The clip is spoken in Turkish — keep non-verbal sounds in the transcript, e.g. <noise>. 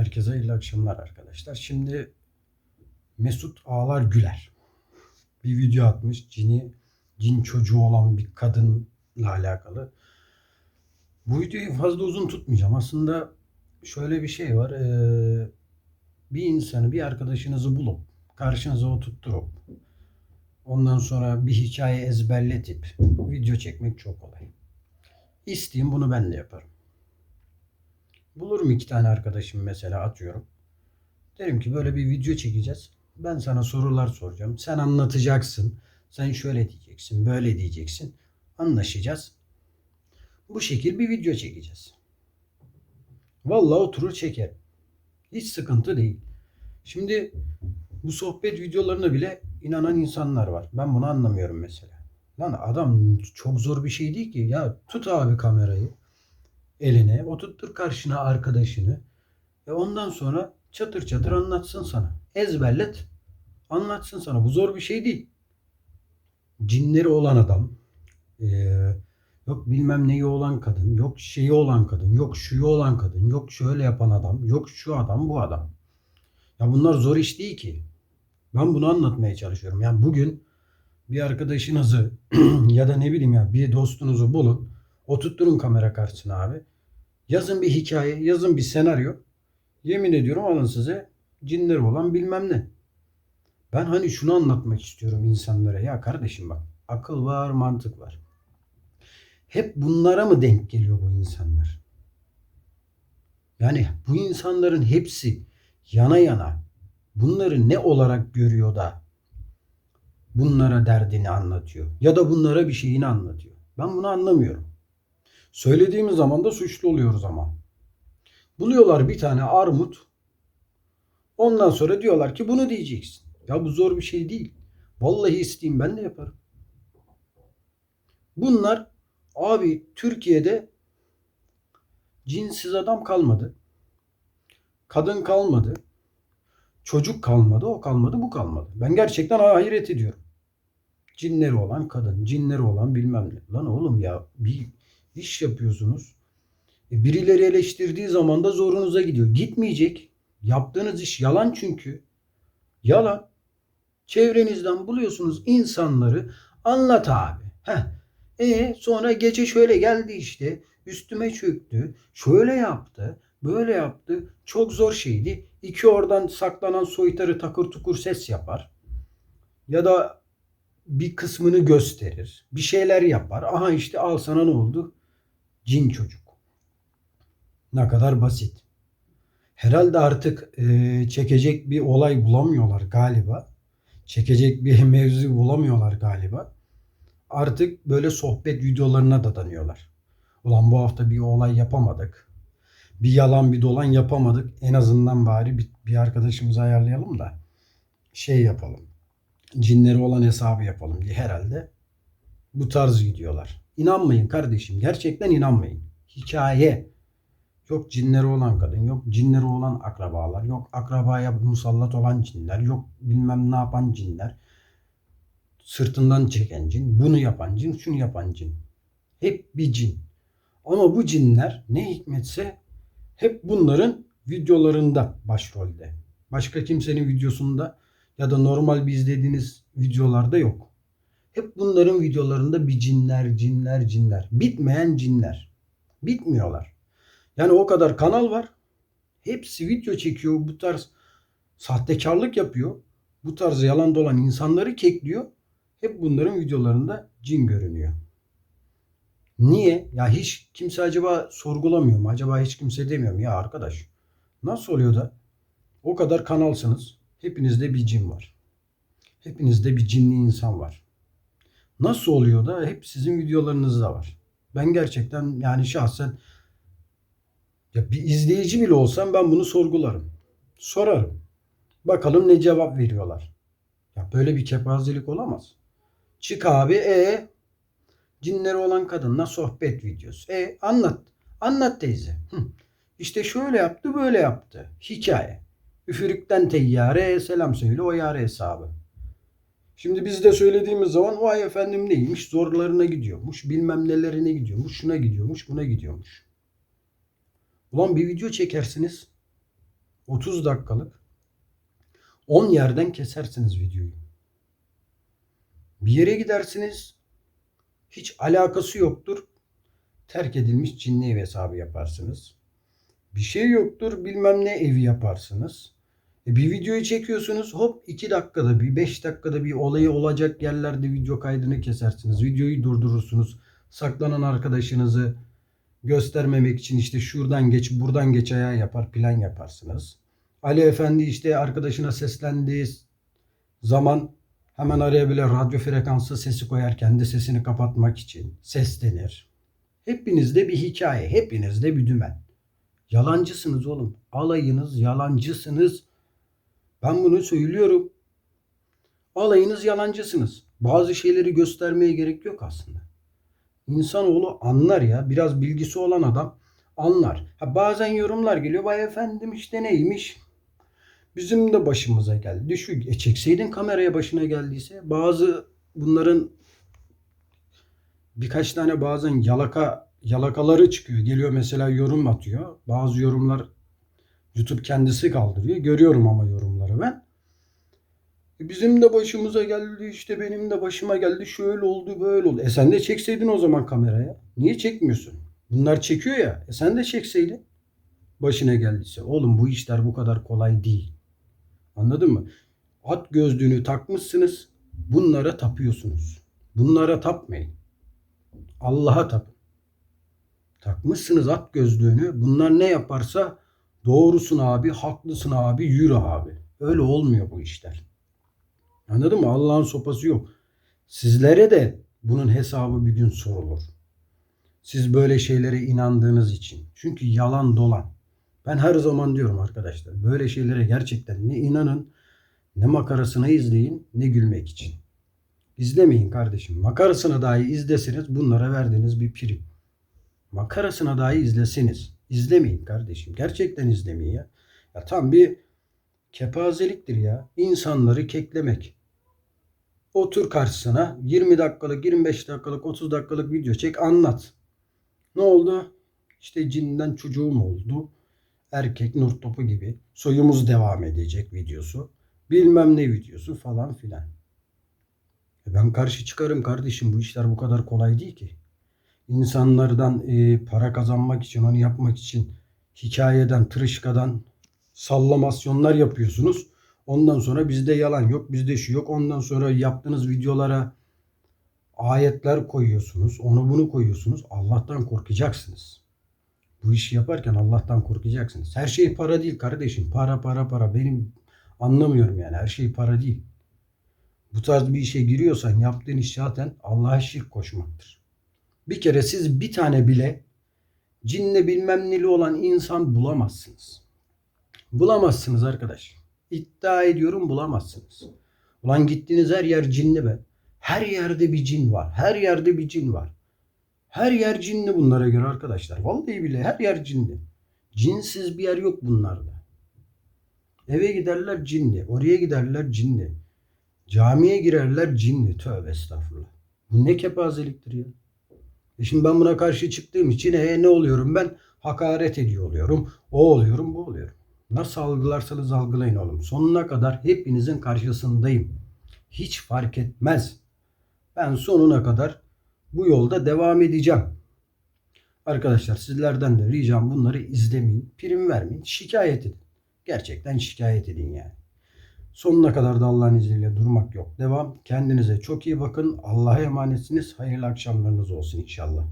Herkese iyi akşamlar arkadaşlar. Şimdi Mesut Ağlar Güler bir video atmış. Cini, cin çocuğu olan bir kadınla alakalı. Bu videoyu fazla uzun tutmayacağım. Aslında şöyle bir şey var. Ee, bir insanı, bir arkadaşınızı bulup karşınıza oturtturup ondan sonra bir hikaye ezberletip video çekmek çok kolay. İsteyeyim bunu ben de yaparım. Bulurum iki tane arkadaşım mesela atıyorum. Derim ki böyle bir video çekeceğiz. Ben sana sorular soracağım. Sen anlatacaksın. Sen şöyle diyeceksin, böyle diyeceksin. Anlaşacağız. Bu şekil bir video çekeceğiz. Vallahi oturur çeker. Hiç sıkıntı değil. Şimdi bu sohbet videolarına bile inanan insanlar var. Ben bunu anlamıyorum mesela. Lan adam çok zor bir şey değil ki. Ya tut abi kamerayı eline, oturttur karşına arkadaşını. E ondan sonra çatır çatır anlatsın sana. Ezberlet, anlatsın sana. Bu zor bir şey değil. Cinleri olan adam, e, yok bilmem neyi olan kadın, yok şeyi olan kadın, yok şuyu olan kadın, yok şöyle yapan adam, yok şu adam, bu adam. Ya bunlar zor iş değil ki. Ben bunu anlatmaya çalışıyorum. Yani bugün bir arkadaşınızı <clears throat> ya da ne bileyim ya bir dostunuzu bulun. Oturtturun kamera karşısına abi. Yazın bir hikaye, yazın bir senaryo. Yemin ediyorum alın size cinleri olan bilmem ne. Ben hani şunu anlatmak istiyorum insanlara. Ya kardeşim bak akıl var, mantık var. Hep bunlara mı denk geliyor bu insanlar? Yani bu insanların hepsi yana yana bunları ne olarak görüyor da bunlara derdini anlatıyor ya da bunlara bir şeyini anlatıyor. Ben bunu anlamıyorum. Söylediğimiz zaman da suçlu oluyoruz ama. Buluyorlar bir tane armut. Ondan sonra diyorlar ki bunu diyeceksin. Ya bu zor bir şey değil. Vallahi isteyeyim ben de yaparım. Bunlar abi Türkiye'de cinsiz adam kalmadı. Kadın kalmadı. Çocuk kalmadı, o kalmadı, bu kalmadı. Ben gerçekten hayret ediyorum. Cinleri olan kadın, cinleri olan bilmem ne. Lan oğlum ya bir iş yapıyorsunuz. E, birileri eleştirdiği zaman da zorunuza gidiyor. Gitmeyecek. Yaptığınız iş yalan çünkü. Yalan. Çevrenizden buluyorsunuz insanları. Anlat abi. Heh. E sonra gece şöyle geldi işte. Üstüme çöktü. Şöyle yaptı. Böyle yaptı. Çok zor şeydi. İki oradan saklanan soytarı takır tukur ses yapar. Ya da bir kısmını gösterir. Bir şeyler yapar. Aha işte al sana ne oldu? Cin çocuk. Ne kadar basit. Herhalde artık e, çekecek bir olay bulamıyorlar galiba. Çekecek bir <laughs> mevzu bulamıyorlar galiba. Artık böyle sohbet videolarına dadanıyorlar. Ulan bu hafta bir olay yapamadık. Bir yalan bir dolan yapamadık. En azından bari bir, bir arkadaşımızı ayarlayalım da şey yapalım. Cinleri olan hesabı yapalım diye herhalde bu tarz gidiyorlar. İnanmayın kardeşim. Gerçekten inanmayın. Hikaye. Yok cinleri olan kadın, yok cinleri olan akrabalar, yok akrabaya musallat olan cinler, yok bilmem ne yapan cinler. Sırtından çeken cin, bunu yapan cin, şunu yapan cin. Hep bir cin. Ama bu cinler ne hikmetse hep bunların videolarında başrolde. Başka kimsenin videosunda ya da normal bir izlediğiniz videolarda yok. Hep bunların videolarında bir cinler, cinler, cinler. Bitmeyen cinler. Bitmiyorlar. Yani o kadar kanal var. Hepsi video çekiyor. Bu tarz sahtekarlık yapıyor. Bu tarz yalan dolan insanları kekliyor. Hep bunların videolarında cin görünüyor. Niye? Ya hiç kimse acaba sorgulamıyor mu? Acaba hiç kimse demiyor mu? Ya arkadaş nasıl oluyor da o kadar kanalsınız. Hepinizde bir cin var. Hepinizde bir cinli insan var. Nasıl oluyor da hep sizin videolarınızda var. Ben gerçekten yani şahsen ya bir izleyici bile olsam ben bunu sorgularım. Sorarım. Bakalım ne cevap veriyorlar. Ya böyle bir kepazelik olamaz. Çık abi e cinleri olan kadınla sohbet videosu. E anlat. Anlat teyze. Hı. İşte şöyle yaptı böyle yaptı. Hikaye. Üfürükten teyyare selam söyle o yare hesabı. Şimdi biz de söylediğimiz zaman vay efendim neymiş zorlarına gidiyormuş bilmem nelerine gidiyormuş şuna gidiyormuş buna gidiyormuş. Ulan bir video çekersiniz. 30 dakikalık 10 yerden kesersiniz videoyu. Bir yere gidersiniz hiç alakası yoktur. Terk edilmiş cinli ev hesabı yaparsınız. Bir şey yoktur bilmem ne evi yaparsınız. E bir videoyu çekiyorsunuz hop 2 dakikada bir 5 dakikada bir olayı olacak yerlerde video kaydını kesersiniz. Videoyu durdurursunuz. Saklanan arkadaşınızı göstermemek için işte şuradan geç buradan geç ayağı yapar plan yaparsınız. Ali Efendi işte arkadaşına seslendiği zaman hemen araya bile radyo frekanslı sesi koyar kendi sesini kapatmak için seslenir. Hepinizde bir hikaye, hepinizde bir dümen. Yalancısınız oğlum. Alayınız yalancısınız. Ben bunu söylüyorum. Alayınız yalancısınız. Bazı şeyleri göstermeye gerek yok aslında. İnsanoğlu anlar ya. Biraz bilgisi olan adam anlar. Ha, bazen yorumlar geliyor. Vay efendim işte neymiş? Bizim de başımıza geldi. Şu, e çekseydin kameraya başına geldiyse. Bazı bunların birkaç tane bazen yalaka yalakaları çıkıyor. Geliyor mesela yorum atıyor. Bazı yorumlar YouTube kendisi kaldırıyor. Görüyorum ama yorumları bizim de başımıza geldi işte benim de başıma geldi şöyle oldu böyle oldu. E sen de çekseydin o zaman kameraya. Niye çekmiyorsun? Bunlar çekiyor ya. E sen de çekseydin. Başına geldiyse. Oğlum bu işler bu kadar kolay değil. Anladın mı? At gözlüğünü takmışsınız. Bunlara tapıyorsunuz. Bunlara tapmayın. Allah'a tapın. Takmışsınız at gözlüğünü. Bunlar ne yaparsa doğrusun abi, haklısın abi, yürü abi. Öyle olmuyor bu işler. Anladın mı? Allah'ın sopası yok. Sizlere de bunun hesabı bir gün sorulur. Siz böyle şeylere inandığınız için. Çünkü yalan dolan. Ben her zaman diyorum arkadaşlar. Böyle şeylere gerçekten ne inanın, ne makarasını izleyin, ne gülmek için. İzlemeyin kardeşim. Makarasını dahi izleseniz bunlara verdiğiniz bir prim. Makarasına dahi izleseniz. İzlemeyin kardeşim. Gerçekten izlemeyin ya. Ya tam bir kepazeliktir ya. İnsanları keklemek. Otur karşısına 20 dakikalık, 25 dakikalık, 30 dakikalık video çek anlat. Ne oldu? İşte cinden çocuğum oldu. Erkek nur topu gibi. Soyumuz devam edecek videosu. Bilmem ne videosu falan filan. E ben karşı çıkarım kardeşim. Bu işler bu kadar kolay değil ki. İnsanlardan e, para kazanmak için, onu yapmak için hikayeden, tırışkadan sallamasyonlar yapıyorsunuz. Ondan sonra bizde yalan yok, bizde şu yok. Ondan sonra yaptığınız videolara ayetler koyuyorsunuz. Onu bunu koyuyorsunuz. Allah'tan korkacaksınız. Bu işi yaparken Allah'tan korkacaksınız. Her şey para değil kardeşim. Para para para. Benim anlamıyorum yani. Her şey para değil. Bu tarz bir işe giriyorsan yaptığın iş zaten Allah'a şirk koşmaktır. Bir kere siz bir tane bile cinle bilmem neli olan insan bulamazsınız. Bulamazsınız arkadaş. İddia ediyorum bulamazsınız. Ulan gittiğiniz her yer cinli be. Her yerde bir cin var. Her yerde bir cin var. Her yer cinli bunlara göre arkadaşlar. Vallahi bile her yer cinli. Cinsiz bir yer yok bunlarda. Eve giderler cinli. Oraya giderler cinli. Camiye girerler cinli. Tövbe estağfurullah. Bu ne kepazeliktir ya. E şimdi ben buna karşı çıktığım için e, ne oluyorum ben? Hakaret ediyor oluyorum. O oluyorum bu oluyorum. Nasıl algılarsanız algılayın oğlum. Sonuna kadar hepinizin karşısındayım. Hiç fark etmez. Ben sonuna kadar bu yolda devam edeceğim. Arkadaşlar sizlerden de ricam bunları izlemeyin. Prim vermeyin. Şikayet edin. Gerçekten şikayet edin yani. Sonuna kadar da Allah'ın izniyle durmak yok. Devam. Kendinize çok iyi bakın. Allah'a emanetsiniz. Hayırlı akşamlarınız olsun inşallah.